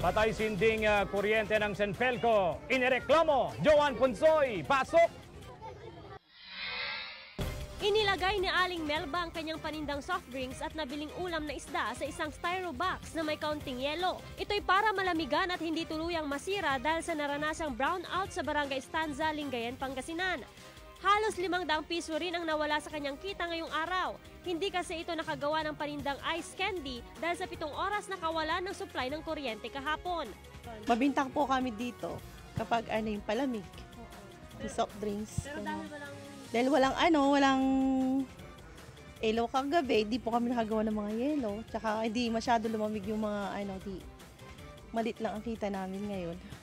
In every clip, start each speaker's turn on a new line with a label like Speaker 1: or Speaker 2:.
Speaker 1: Patay sinding ah, kuryente ng Senfelco. Inireklamo, Joan Punsoy, pasok!
Speaker 2: Inilagay ni Aling Melba ang kanyang panindang soft drinks at nabiling ulam na isda sa isang styro box na may kaunting yelo. Ito'y para malamigan at hindi tuluyang masira dahil sa naranasang brownout sa Barangay Stanza, Lingayen, Pangasinan. Halos limang daang piso rin ang nawala sa kanyang kita ngayong araw. Hindi kasi ito nakagawa ng panindang ice candy dahil sa pitong oras nakawala ng supply ng kuryente kahapon.
Speaker 3: Mabintang po kami dito kapag ano yung palamig. Yung soft drinks. ganun.
Speaker 2: walang
Speaker 3: Dahil walang ano, walang ilaw kagabi, di po kami nakagawa ng mga yelo. Tsaka hindi masyado lumamig yung mga ano, di malit lang ang kita namin ngayon.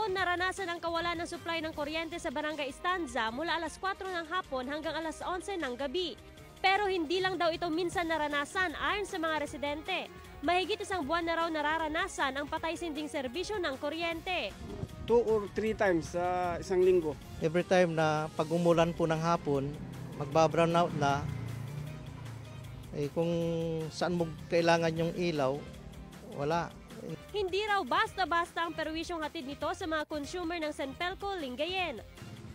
Speaker 2: Kahapon, naranasan ang kawalan ng supply ng kuryente sa Barangay Estanza mula alas 4 ng hapon hanggang alas 11 ng gabi. Pero hindi lang daw ito minsan naranasan ayon sa mga residente. Mahigit isang buwan na raw nararanasan ang patay sinding serbisyo ng kuryente.
Speaker 4: two or three times sa isang linggo.
Speaker 5: Every time na pag umulan po ng hapon, magba-brown out na, eh kung saan mo kailangan yung ilaw, wala.
Speaker 2: Hindi raw basta-basta ang perwisyong hatid nito sa mga consumer ng Senpelco, Lingayen.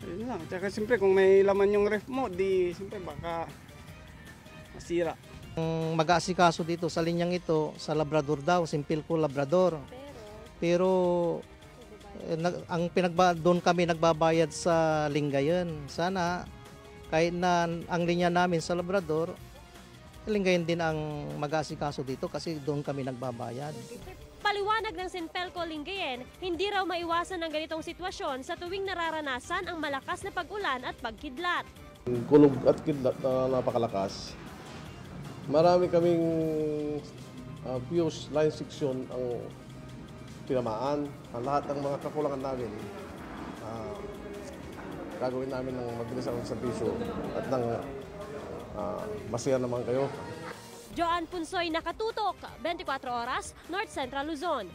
Speaker 4: Ayun lang. Tsaka siyempre kung may laman yung ref mo, di siyempre baka masira.
Speaker 5: Ang mag-aasikaso dito sa linyang ito, sa Labrador daw, Simpilco Labrador. Pero eh, ang pinagba doon kami nagbabayad sa Lingayen. Sana kahit na ang linya namin sa Labrador, Lingayen din ang mag-aasikaso dito kasi doon kami nagbabayad.
Speaker 2: Paliwanag ng Senpelco, Lingayen, hindi raw maiwasan ang ganitong sitwasyon sa tuwing nararanasan ang malakas na pag-ulan at pagkidlat.
Speaker 6: kulog at kidlat na napakalakas. Marami kaming uh, fuse line section ang tinamaan. Ang lahat ng mga kakulangan namin, ah, gagawin namin ng mabilis ang serbisyo at ng uh, masaya naman kayo.
Speaker 2: Joan Punsoy nakatutok, 24 oras, North Central Luzon.